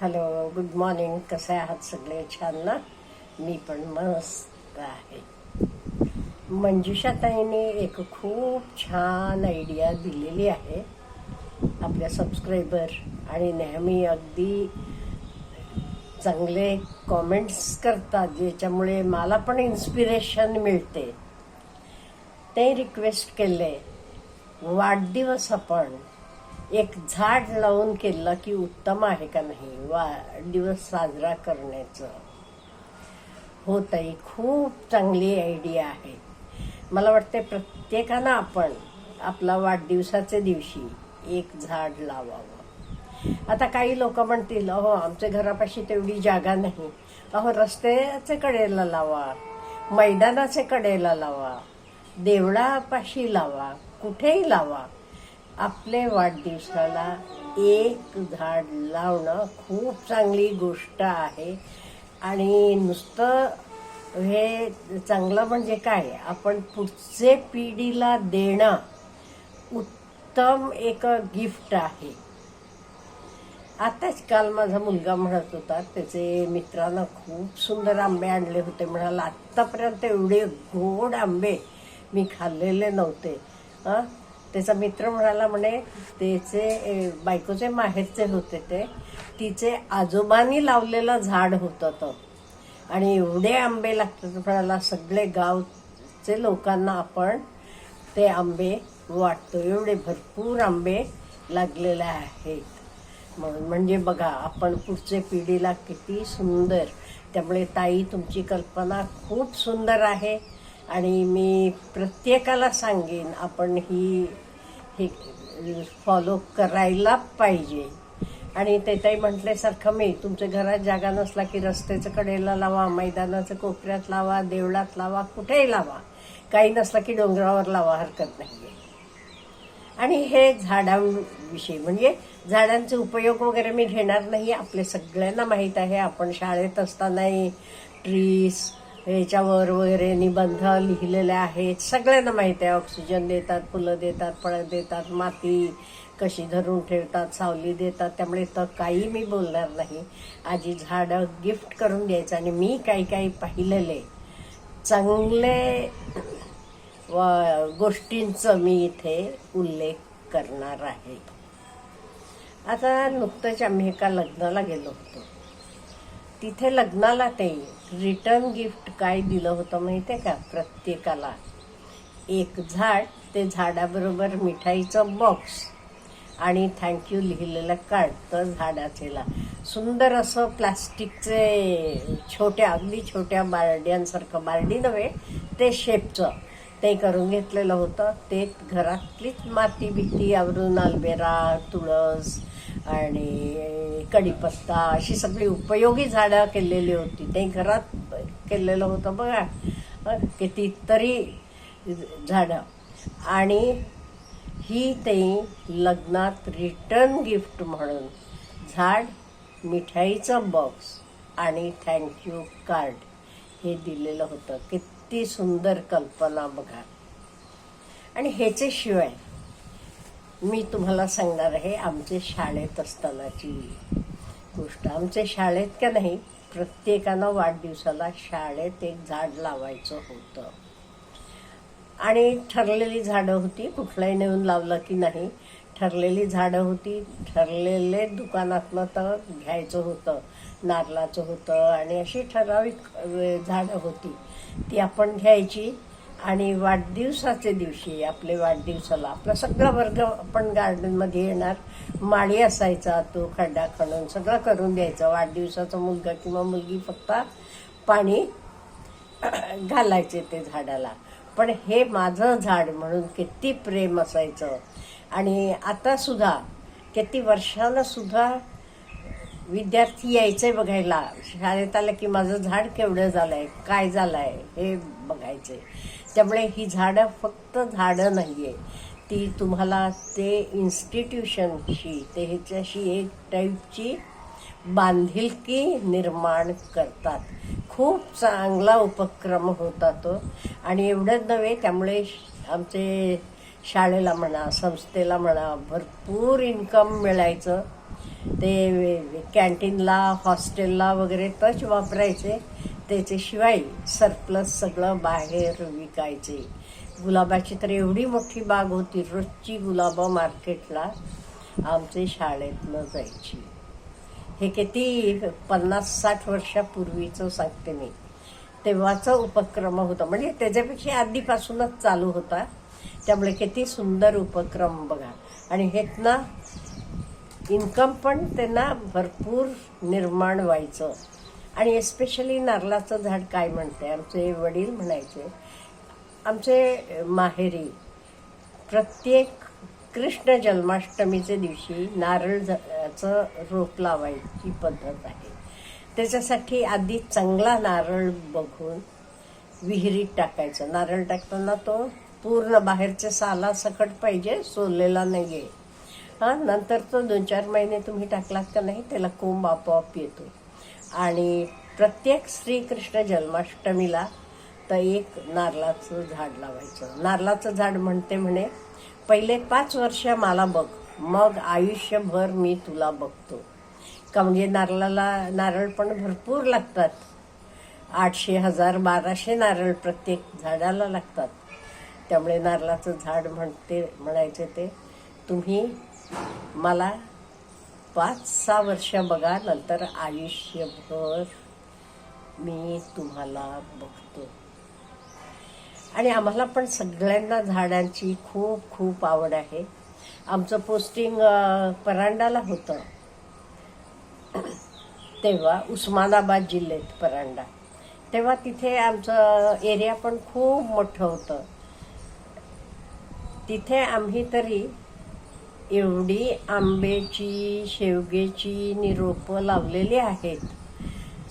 Hello good morning. कसे आहात सगळे? छान ना? मी पण मस्त आहे. मंजुषा ताईने एक खूप छान आयडिया दिलेली आहे. आपल्या सबस्क्रायबर आणि नेहमी अगदी चांगले कॉमेंट्स करतात ज्याच्यामुळे मला पण इन्स्पिरेशन मिळते. ते रिक्वेस्ट केले वाढदिवस आपण एक झाड लावून केलं की उत्तम आहे का नाही? वाढदिवस साजरा करण्याचं. हो ताई खूप चांगली आयडिया आहे. मला वाटते प्रत्येकानं आपण आपला वाढदिवसाच्या दिवशी एक झाड लावावं. आता काही लोक म्हणतील अहो आमच्या घरापाशी तेवढी जागा नाही. अहो रस्त्याचे कडेला लावा. मैदानाचे कडेला लावा. देवळापाशी लावा. कुठेही लावा. आपले वाढदिवसाला एक झाड लावणं खूप चांगली गोष्ट आहे. आणि नुसतं हे चांगलं म्हणजे काय? आपण पुढचे पिढीला देणं उत्तम एक गिफ्ट आहे. आताच काल माझा मुलगा म्हणत होता त्याचे मित्रांना खूप सुंदर आंबे आणले होते. म्हणाला आत्तापर्यंत एवढे गोड आंबे मी खाल्लेले नव्हते. हां? त्याचा मित्र म्हणाला म्हणे त्याचे बायकोचे माहेरचे होते ते. तिचे आजोबांनी लावलेलं झाड होतं तो. आणि एवढे आंबे लागतात. म्हणाला सगळे गावचे लोकांना आपण ते आंबे वाटतो एवढे भरपूर आंबे लागलेले आहेत. म्हणून म्हणजे बघा आपण पुढच्या पिढीला किती सुंदर. त्यामुळे ताई तुमची कल्पना खूप सुंदर आहे. आणि मी प्रत्येकाला सांगेन आपण ही हे फॉलो करायला पाहिजे. आणि ते ताई म्हटल्यासारखं मी तुमच्या घरात जागा नसला की रस्त्याच्या कडेला लावा मैदानाच्या कोपऱ्यात लावा देवळात लावा कुठेही लावा. काही नसलं की डोंगरावर लावा हरकत नाही आणि हे झाडांविषयी म्हणजे झाडांचे उपयोग वगैरे मी घेणार नाही आपले सगळ्यांना माहीत आहे आपण शाळेत असतानाही ट्रीज ह्याच्यावर वगैरे निबंध लिहिलेले आहेत. सगळ्यांना माहीत आहे ऑक्सिजन देतात फुलं देतात फळं देतात माती कशी धरून ठेवतात सावली देतात. त्यामुळे तर काही मी बोलणार नाही. आजी झाडं गिफ्ट करून द्यायचं आणि मी काही काही पाहिलेले. चांगले व गोष्टींचं मी इथे उल्लेख करणार आहे. आता नुकतंच आम्ही एका लग्नाला गेलो होतो. तिथे लग्नाला ते रिटर्न गिफ्ट काय दिलं होतं माहिती आहे का? प्रत्येकाला. एक झाड ते झाडाबरोबर मिठाईचं बॉक्स आणि थँक्यू लिहिलेलं कार्ड तर झाडाचेला. सुंदर असं प्लास्टिकचे छोट्या अगदी छोट्या बारड्यांसारखं बारडी नव्हे ते शेपचं ते करून घेतलेलं होतं. ते घरातलीच माती भीती आवरून आलबेरा तुळस आणि कढीपत्ता अशी सगळी उपयोगी झाडं केलेली होती. ते घरात केलेलं होतं बघा. कितीतरी झाडं. आणि ही ते लग्नात रिटर्न गिफ्ट म्हणून झाड मिठाईचा बॉक्स आणि थँक्यू कार्ड हे दिलेलं होतं. किती सुंदर कल्पना बघा. आणि ह्याच्याशिवाय मी तुम्हाला सांगणार आहे आमचे शाळेत असतानाची गोष्ट. आमच्या शाळेत का नाही प्रत्येकानं वाढदिवसाला शाळेत एक झाड लावायचं होतं. आणि ठरलेली झाडं होती कुठलाही नेऊन लावलं की नाही. ठरलेली झाडं होती ठरलेले दुकानातनं तर घ्यायचं होतं नारळाचं होतं आणि अशी ठराविक झाडं होती. ती आपण घ्यायची आणि वाढदिवसाच्या दिवशी आपले वाढदिवसाला आपला सगळा वर्ग आपण गार्डनमध्ये येणार. माळी असायचा तो खड्डा खणून सगळं करून द्यायचा. वाढदिवसाचा मुलगा किंवा मुलगी फक्त पाणी घालायचे ते झाडाला. पण हे माझं झाड म्हणून किती प्रेम असायचं. आणि आता सुद्धा किती वर्षानं सुद्धा विद्यार्थी यायचे बघायला. शाळेत आलं की माझं झाड केवढं झालं आहे काय झालं आहे हे बघायचे. त्यामुळे ही झाडं फक्त झाडं नाही आहे ती तुम्हाला ते इन्स्टिट्यूशनशी ते ह्याच्याशी एक टाईपची बांधिलकी निर्माण करतात. खूप चांगला उपक्रम होता तो. आणि एवढंच नव्हे त्यामुळे आमचे शाळेला म्हणा संस्थेला म्हणा भरपूर इन्कम मिळायचं. ते कॅन्टीनला हॉस्टेलला वगैरे टच वापरायचे. त्याच्याशिवाय सरप्लस सगळं बाहेर विकायचे. गुलाबाची तर एवढी मोठी बाग होती रोजची गुलाबं मार्केटला आमचे शाळेतनं जायची. हे किती पन्नास साठ वर्षापूर्वीचं सांगते मी. तेव्हाचा उपक्रम होता. म्हणजे त्याच्यापेक्षा आधीपासूनच चालू होता. त्यामुळे किती सुंदर उपक्रम बघा. आणि हेतना इन्कम पण त्यांना भरपूर निर्माण व्हायचं. आणि एस्पेशली नारळाचं झाड काय म्हणते आमचे वडील म्हणायचे आमचे माहेरी प्रत्येक कृष्ण जन्माष्टमीच्या दिवशी नारळचं रोप लावायची पद्धत आहे. त्याच्यासाठी आधी चांगला नारळ बघून विहिरीत टाकायचं. नारळ टाकताना तो पूर्ण बाहेरच्या साला सकट पाहिजे सोललेला नाही आहे हां नंतर तो दोन चार महिने तुम्ही टाकलात का नाही त्याला कोंब आपोआप येतो. आणि प्रत्येक श्रीकृष्ण जन्माष्टमीला तर एक नारळाचं झाड लावायचं. नारळाचं झाड म्हणते म्हणे पहिले पाच वर्ष मला बघ मग आयुष्यभर मी तुला बघतो. का म्हणजे नारळाला नारळ पण भरपूर लागतात. आठशे हजार बाराशे नारळ प्रत्येक झाडाला लागतात. त्यामुळे नारळाचं झाड म्हणते म्हणायचे ते तुम्ही मला पाच सहा वर्ष बघा नंतर आयुष्यभर मी तुम्हाला बघतो. आणि आम्हाला पण सगळ्यांना झाडांची खूप खूप आवड आहे. आमचं पोस्टिंग परांडाला होतं. तेव्हा उस्मानाबाद जिल्ह्यात परांडा. तेव्हा तिथे आमचं एरिया पण खूप मोठं होतं. तिथे आम्ही तरी एवढी आंब्याची शेवग्याची निरोपं लावलेली आहेत.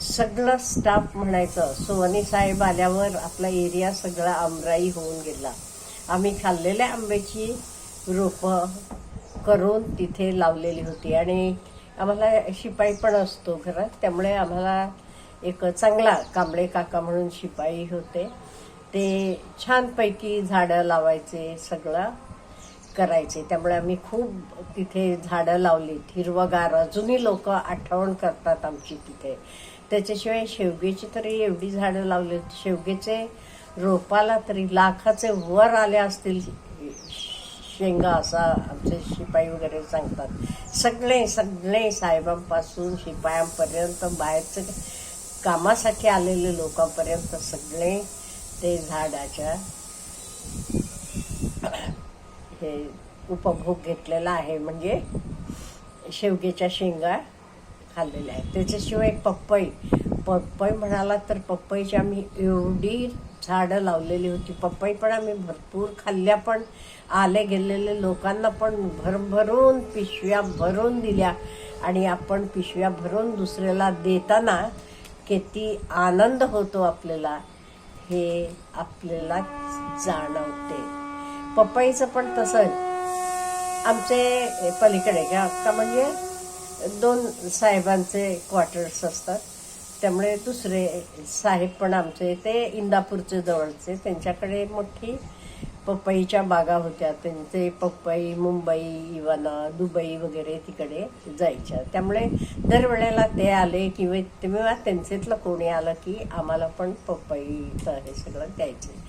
सगळं स्टाफ म्हणायचं सोनी साहेब आल्यावर आपला एरिया सगळा आमराई होऊन गेला. आम्ही खाल्लेल्या आंब्याची रोपं करून तिथे लावलेली होती. आणि आम्हाला शिपाई पण असतो घरात त्यामुळे आम्हाला एक चांगला कांबळे काका म्हणून शिपाई होते. ते छानपैकी झाडं लावायचे सगळं. करायचे. त्यामुळे आम्ही खूप तिथे झाडं लावलीत हिरवगार. अजूनही लोक आठवण करतात आमची तिथे. त्याच्याशिवाय शेवग्याची तरी एवढी झाडं लावलीत शेवग्याचे रोपाला तरी लाखाचे वर आले असतील. शेंगा असा आमचे शिपाई वगैरे सांगतात. सगळे सगळे साहेबांपासून शिपायांपर्यंत बाहेरचे कामासाठी आलेले लोकांपर्यंत सगळे ते झाडाच्या हे उपभोग घेतलेला आहे. म्हणजे शेवग्याच्या शेंगा खाल्लेल्या आहेत. त्याच्याशिवाय पपई. पप्पई म्हणाला तर पपईची आम्ही एवढी झाडं लावलेली होती. पपई पण आम्ही भरपूर खाल्ल्या पण आले गेलेले लोकांना पण भरभरून पिशव्या भरून दिल्या. आणि आपण पिशव्या भरून दुसऱ्याला देताना किती आनंद होतो आपल्याला. हे आपल्याला जाणवते. पपईचं पण तसंच आमचे पलीकडे का अक्का म्हणजे दोन साहेबांचे क्वार्टर्स असतात. त्यामुळे दुसरे साहेब पण आमचे ते इंदापूरचे जवळचे. त्यांच्याकडे मोठी पपईच्या बागा होत्या. त्यांचे पपई मुंबई इवाना दुबई वगैरे तिकडे जायच्या. त्यामुळे दरवेळेला ते आले किंवा तेव्हा त्यांच्यातलं कोणी आलं की आम्हाला पण पपईचं हे सगळं द्यायचे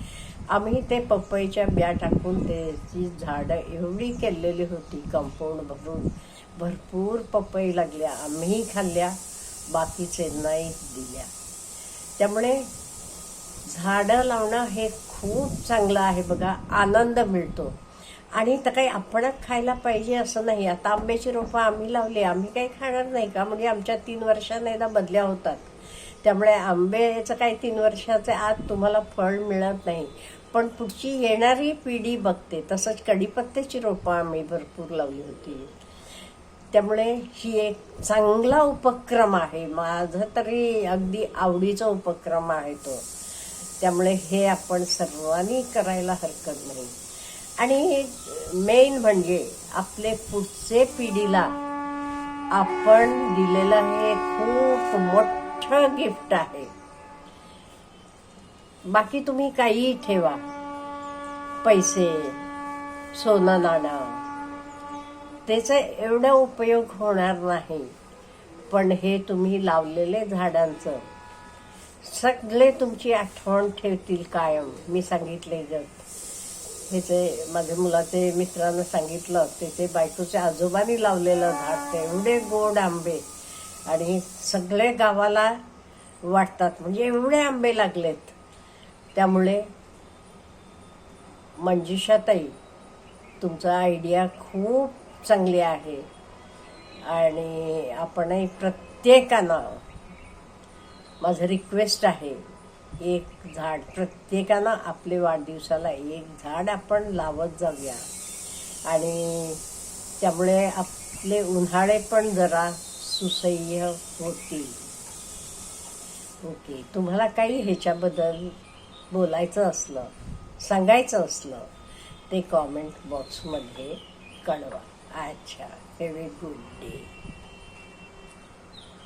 आम्ही ते पपईच्या बिया टाकून त्याची झाडं एवढी केलेली होती कंपाऊंड भरून भरपूर पपई लागल्या आम्ही खाल्ल्या बाकीचे नाही दिल्या. त्यामुळे झाडं लावणं हे खूप चांगलं आहे बघा आनंद मिळतो. आणि तर काही आपणच खायला पाहिजे असं नाही. आता आंब्याची रोपं आम्ही लावली आम्ही काही खाणार नाही का? म्हणजे आमच्या तीन वर्षांना एकदा बदल्या होतात. त्यामुळे आंब्याचं काही तीन वर्षाचे आत तुम्हाला फळ मिळत नाही. पण पुढची येणारी पिढी बघते. तसंच कढीपत्त्याची रोपं आम्ही भरपूर लावली होती. त्यामुळे ही एक चांगला उपक्रम आहे. माझं तरी अगदी आवडीचा उपक्रम आहे तो. त्यामुळे हे आपण सर्वांनी करायला हरकत नाही. आणि मेन म्हणजे आपले पुढचे पिढीला आपण दिलेलं हे खूप मोठं गिफ्ट आहे. बाकी तुम्ही काहीही ठेवा. पैसे सोनं नाणं. त्याचा एवढा उपयोग होणार नाही. पण हे तुम्ही लावलेले झाडांचं. सगळे तुमची आठवण ठेवतील कायम. मी सांगितले जर ते माझ्या मुलाचे मित्रानं सांगितलं त्याचे बायकोच्या आजोबांनी लावलेलं झाड ते एवढे गोड आंबे. आणि सगळे गावाला वाटतात. म्हणजे एवढे आंबे लागलेत. त्यामुळे मंजुषाताई तुमचा आयडिया खूप चांगली आहे. आणि आपणही प्रत्येकानं माझं रिक्वेस्ट आहे एक झाड प्रत्येकानं आपले वाढदिवसाला एक झाड आपण लावत जाऊया. आणि त्यामुळे आपले उन्हाळे पण जरा सुसह्य होतील. ओके तुम्हाला काही ह्याच्याबद्दल बोलायचं असलं सांगायचं असलं ते कॉमेंट बॉक्समध्ये कळवा. अच्छा हॅव ए गुड डे